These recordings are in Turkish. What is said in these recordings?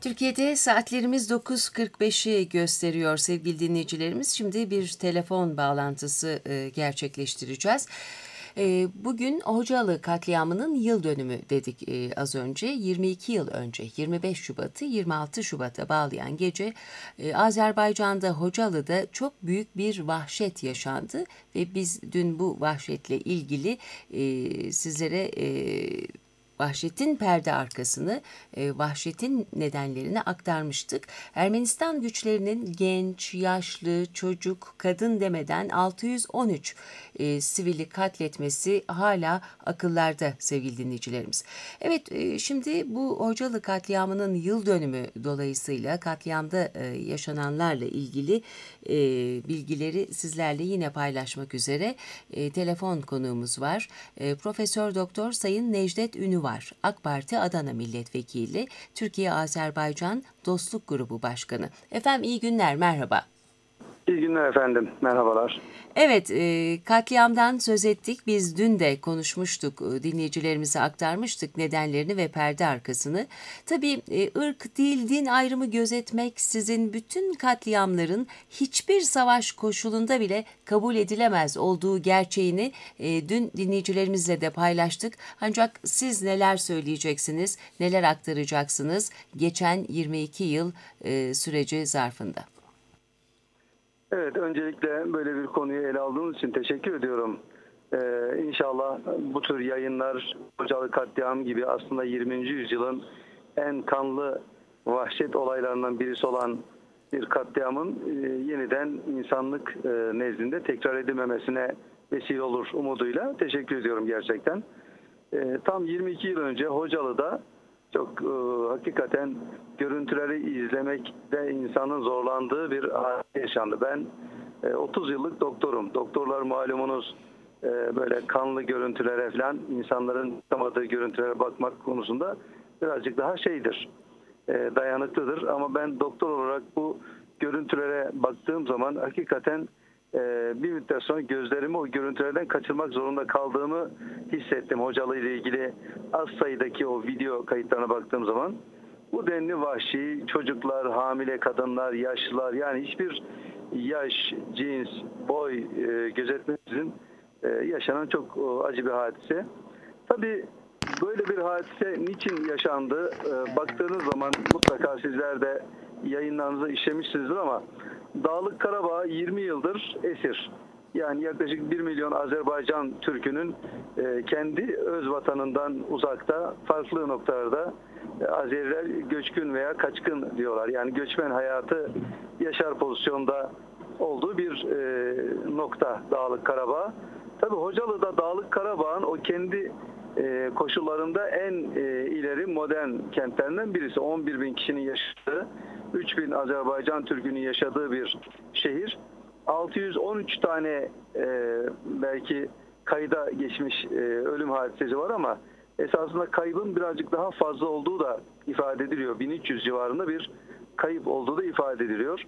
Türkiye'de saatlerimiz 9.45'i gösteriyor sevgili dinleyicilerimiz. Şimdi bir telefon bağlantısı e, gerçekleştireceğiz. E, bugün Hocalı katliamının yıl dönümü dedik e, az önce. 22 yıl önce 25 Şubat'ı 26 Şubat'a bağlayan gece Azerbaycan'da Hocalı'da çok büyük bir vahşet yaşandı. Ve biz dün bu vahşetle ilgili sizlere vahşetin perde arkasını, e, vahşetin nedenlerini aktarmıştık. Ermenistan güçlerinin genç, yaşlı, çocuk, kadın demeden 613 e, sivili katletmesi hala akıllarda sevgili dinleyicilerimiz. Evet e, şimdi bu Hocalı katliamının yıl dönümü dolayısıyla katliamda e, yaşananlarla ilgili e, bilgileri sizlerle yine paylaşmak üzere e, telefon konuğumuz var. E, Profesör Doktor Sayın Necdet Ünü var. AK Parti Adana Milletvekili, Türkiye-Azerbaycan Dostluk Grubu Başkanı. Efendim iyi günler, merhaba. İyi günler efendim, merhabalar. Evet, e, katliamdan söz ettik. Biz dün de konuşmuştuk, e, dinleyicilerimize aktarmıştık nedenlerini ve perde arkasını. Tabii e, ırk, dil, din ayrımı gözetmek sizin bütün katliamların hiçbir savaş koşulunda bile kabul edilemez olduğu gerçeğini dün dinleyicilerimizle de paylaştık. Ancak siz neler söyleyeceksiniz, neler aktaracaksınız geçen 22 yıl süreci zarfında? Evet, öncelikle böyle bir konuyu ele aldığınız için teşekkür ediyorum. Ee, inşallah bu tür yayınlar, Hocalı katliam gibi aslında 20. yüzyılın en kanlı vahşet olaylarından birisi olan bir katliamın e, yeniden insanlık e, nezdinde tekrar edilmemesine vesile olur umuduyla teşekkür ediyorum gerçekten. E, tam 22 yıl önce Hocalı'da çok e, hakikaten görüntüleri izlemekte insanın zorlandığı bir hal yaşandı. Ben e, 30 yıllık doktorum. Doktorlar malumunuz e, böyle kanlı görüntülere falan insanların tutamadığı görüntülere bakmak konusunda birazcık daha şeydir. E, dayanıklıdır ama ben doktor olarak bu görüntülere baktığım zaman hakikaten e, bir müddet sonra gözlerimi o görüntülerden kaçırmak zorunda kaldığımı hissettim hocalı ile ilgili az sayıdaki o video kayıtlarına baktığım zaman. Bu denli vahşi çocuklar, hamile kadınlar, yaşlılar yani hiçbir yaş, cins, boy e, gözetmeksizin e, yaşanan çok o, acı bir hadise. Tabii böyle bir hadise niçin yaşandı? E, baktığınız zaman mutlaka sizler de yayınlarınızı işlemişsinizdir ama Dağlık Karabağ 20 yıldır esir. Yani yaklaşık 1 milyon Azerbaycan Türk'ünün e, kendi öz vatanından uzakta farklı noktalarda e, Azeriler göçkün veya kaçkın diyorlar. Yani göçmen hayatı yaşar pozisyonda olduğu bir e, nokta Dağlık Karabağ. Tabi Hocalı'da Dağlık Karabağ'ın o kendi koşullarında en ileri modern kentlerinden birisi. 11 bin kişinin yaşadığı 3000 Azerbaycan Türk'ünün yaşadığı bir şehir. 613 tane e, belki kayda geçmiş e, ölüm hadisesi var ama esasında kaybın birazcık daha fazla olduğu da ifade ediliyor. 1300 civarında bir kayıp olduğu da ifade ediliyor.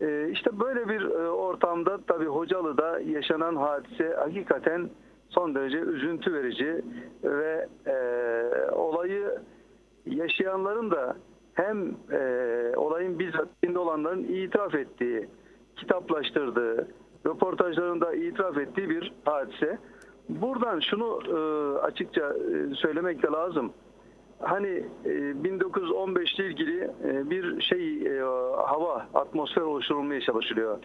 E, işte böyle bir e, ortamda tabii Hocalı'da yaşanan hadise hakikaten son derece üzüntü verici ve e, olayı yaşayanların da hem e, olayın bizzat içinde olanların itiraf ettiği, kitaplaştırdığı, röportajlarında itiraf ettiği bir hadise. Buradan şunu e, açıkça e, söylemek de lazım. Hani e, 1915 ile ilgili e, bir şey e, hava, atmosfer oluşturulmaya çalışılıyor.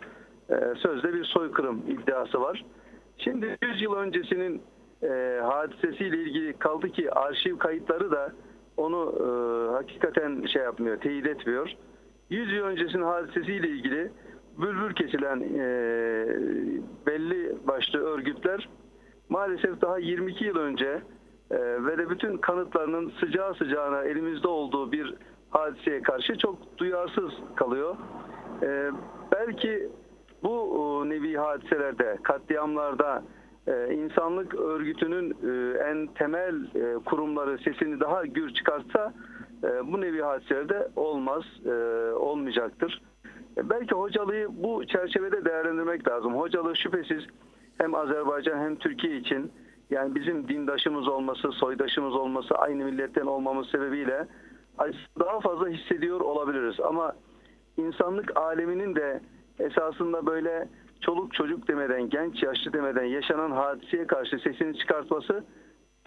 E, sözde bir soykırım iddiası var. Şimdi 100 yıl öncesinin e, hadisesiyle ilgili kaldı ki arşiv kayıtları da onu e, hakikaten şey yapmıyor, teyit etmiyor. 100 yıl öncesinin hadisesiyle ilgili bülbül kesilen e, belli başlı örgütler maalesef daha 22 yıl önce e, ve de bütün kanıtlarının sıcağı sıcağına elimizde olduğu bir hadiseye karşı çok duyarsız kalıyor. E, belki bu e, nevi hadiselerde, katliamlarda e, insanlık örgütünün e, en temel kurumları sesini daha gür çıkartsa bu nevi hadiselerde olmaz, olmayacaktır. Belki Hocalı'yı bu çerçevede değerlendirmek lazım. Hocalı şüphesiz hem Azerbaycan hem Türkiye için yani bizim dindaşımız olması, soydaşımız olması, aynı milletten olmamız sebebiyle daha fazla hissediyor olabiliriz. Ama insanlık aleminin de esasında böyle çoluk çocuk demeden, genç yaşlı demeden yaşanan hadiseye karşı sesini çıkartması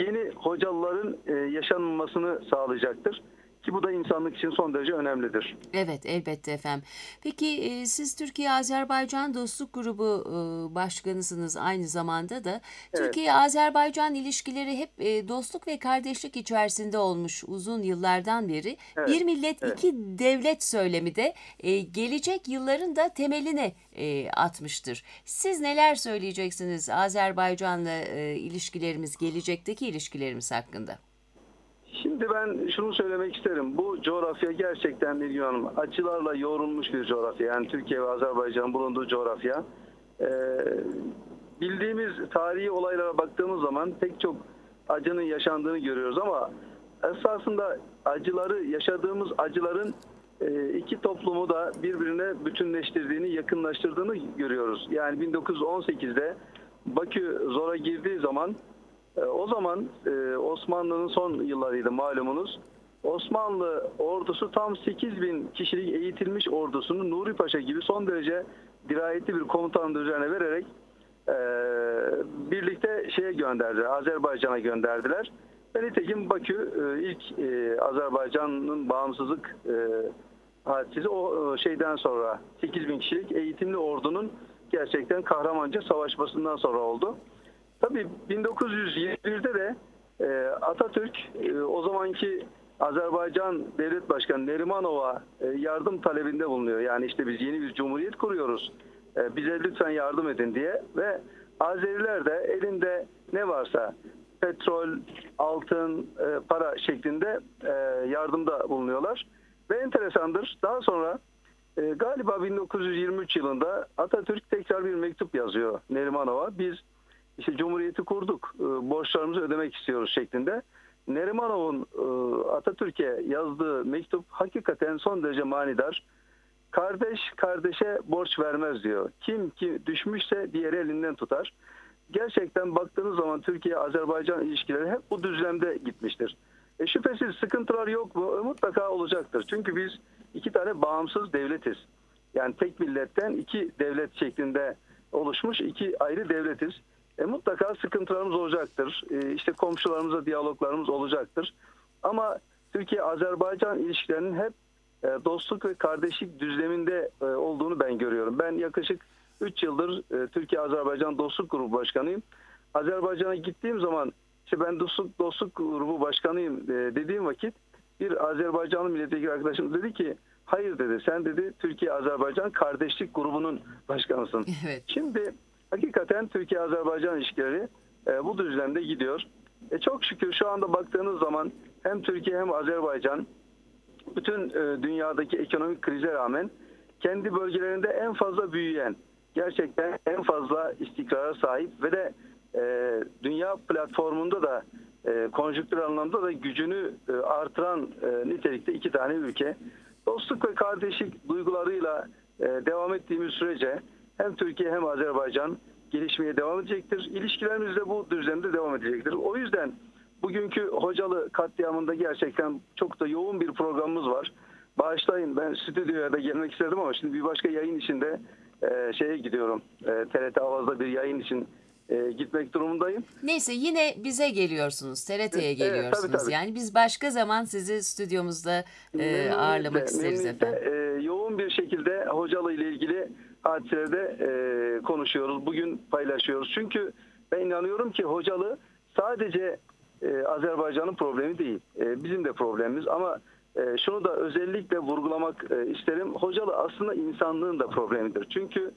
yeni hocalıların e, yaşanmasını sağlayacaktır. Ki bu da insanlık için son derece önemlidir. Evet elbette efendim. Peki e, siz Türkiye-Azerbaycan Dostluk Grubu e, başkanısınız aynı zamanda da. Evet. Türkiye-Azerbaycan ilişkileri hep e, dostluk ve kardeşlik içerisinde olmuş uzun yıllardan beri. Evet, Bir millet evet. iki devlet söylemi de e, gelecek yılların da temeline e, atmıştır. Siz neler söyleyeceksiniz Azerbaycan'la e, ilişkilerimiz, gelecekteki ilişkilerimiz hakkında? Şimdi ben şunu söylemek isterim. Bu coğrafya gerçekten Nilgün Hanım acılarla yoğrulmuş bir coğrafya. Yani Türkiye ve Azerbaycan'ın bulunduğu coğrafya. Ee, bildiğimiz tarihi olaylara baktığımız zaman pek çok acının yaşandığını görüyoruz ama esasında acıları yaşadığımız acıların e, iki toplumu da birbirine bütünleştirdiğini, yakınlaştırdığını görüyoruz. Yani 1918'de Bakü zora girdiği zaman o zaman e, Osmanlı'nın son yıllarıydı malumunuz. Osmanlı ordusu tam 8 bin kişilik eğitilmiş ordusunu Nuri Paşa gibi son derece dirayetli bir komutanın üzerine vererek e, birlikte şeye gönderdiler, Azerbaycan'a gönderdiler. Ve nitekim Bakü e, ilk e, Azerbaycan'ın bağımsızlık e, hadisesi o e, şeyden sonra 8 bin kişilik eğitimli ordunun gerçekten kahramanca savaşmasından sonra oldu. Tabii 1921'de de e, Atatürk e, o zamanki Azerbaycan Devlet Başkanı Nerimanov'a e, yardım talebinde bulunuyor. Yani işte biz yeni bir cumhuriyet kuruyoruz. E, bize lütfen yardım edin diye ve Azeriler de elinde ne varsa petrol, altın, e, para şeklinde e, yardımda bulunuyorlar. Ve enteresandır. Daha sonra e, galiba 1923 yılında Atatürk tekrar bir mektup yazıyor Nerimanov'a. Biz işte Cumhuriyeti kurduk, e, borçlarımızı ödemek istiyoruz şeklinde. Nerimanov'un e, Atatürk'e yazdığı mektup hakikaten son derece manidar. Kardeş kardeşe borç vermez diyor. Kim ki düşmüşse diğeri elinden tutar. Gerçekten baktığınız zaman Türkiye-Azerbaycan ilişkileri hep bu düzlemde gitmiştir. E şüphesiz sıkıntılar yok mu? E, mutlaka olacaktır. Çünkü biz iki tane bağımsız devletiz. Yani tek milletten iki devlet şeklinde oluşmuş iki ayrı devletiz. E, mutlaka sıkıntılarımız olacaktır. E, işte komşularımızla diyaloglarımız olacaktır. Ama Türkiye-Azerbaycan ilişkilerinin hep e, dostluk ve kardeşlik düzleminde e, olduğunu ben görüyorum. Ben yaklaşık 3 yıldır e, Türkiye-Azerbaycan Dostluk Grubu Başkanıyım. Azerbaycan'a gittiğim zaman işte ben dostluk, dostluk grubu başkanıyım e, dediğim vakit bir Azerbaycanlı milletvekili arkadaşım dedi ki hayır dedi sen dedi Türkiye-Azerbaycan kardeşlik grubunun başkanısın. Evet. Şimdi hakikaten Türkiye-Azerbaycan ilişkileri e, bu düzlemde gidiyor. E, çok şükür şu anda baktığınız zaman hem Türkiye hem Azerbaycan bütün e, dünyadaki ekonomik krize rağmen kendi bölgelerinde en fazla büyüyen, gerçekten en fazla istikrara sahip ve de e, dünya platformunda da e, konjüktür anlamda da gücünü e, artıran e, nitelikte iki tane ülke. Dostluk ve kardeşlik duygularıyla e, devam ettiğimiz sürece hem Türkiye hem Azerbaycan gelişmeye devam edecektir. İlişkilerimiz de bu düzlemde devam edecektir. O yüzden bugünkü Hocalı katliamında gerçekten çok da yoğun bir programımız var. Bağışlayın ben stüdyoya da gelmek istedim ama şimdi bir başka yayın içinde e, şeye gidiyorum. E, TRT Avaz'da bir yayın için e, gitmek durumundayım. Neyse yine bize geliyorsunuz, TRT'ye Evet, geliyorsunuz. tabii, tabii. Yani biz başka zaman sizi stüdyomuzda e, ağırlamak isteriz efendim. e, yoğun bir şekilde Hocalı ile ilgili hadiselerde e, konuşuyoruz. Bugün paylaşıyoruz. Çünkü ben inanıyorum ki Hocalı sadece e, Azerbaycan'ın problemi değil. E, bizim de problemimiz ama e, şunu da özellikle vurgulamak e, isterim. Hocalı aslında insanlığın da problemidir. Çünkü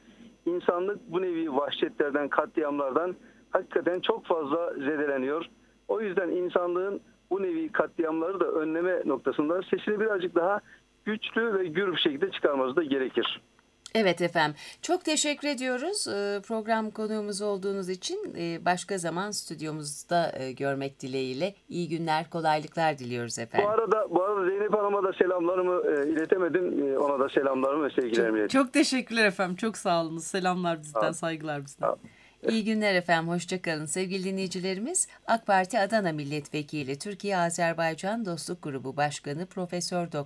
insanlık bu nevi vahşetlerden, katliamlardan hakikaten çok fazla zedeleniyor. O yüzden insanlığın bu nevi katliamları da önleme noktasında sesini birazcık daha güçlü ve gür bir şekilde çıkarması da gerekir. Evet efendim. Çok teşekkür ediyoruz e, program konuğumuz olduğunuz için. E, Başka zaman stüdyomuzda e, görmek dileğiyle. İyi günler, kolaylıklar diliyoruz Bu efendim. arada bu arada Zeynep Hanım'a da selamlarımı iletemedim. Ona da selamlarımı ve sevgilerimi iletiyorum. Çok teşekkürler efendim. Çok sağ olun. Selamlar bizden, saygılar bizden. Ol. İyi günler efendim, hoşçakalın. Sevgili dinleyicilerimiz, AK Parti Adana Milletvekili, Türkiye-Azerbaycan Dostluk Grubu Başkanı Profesör Doktor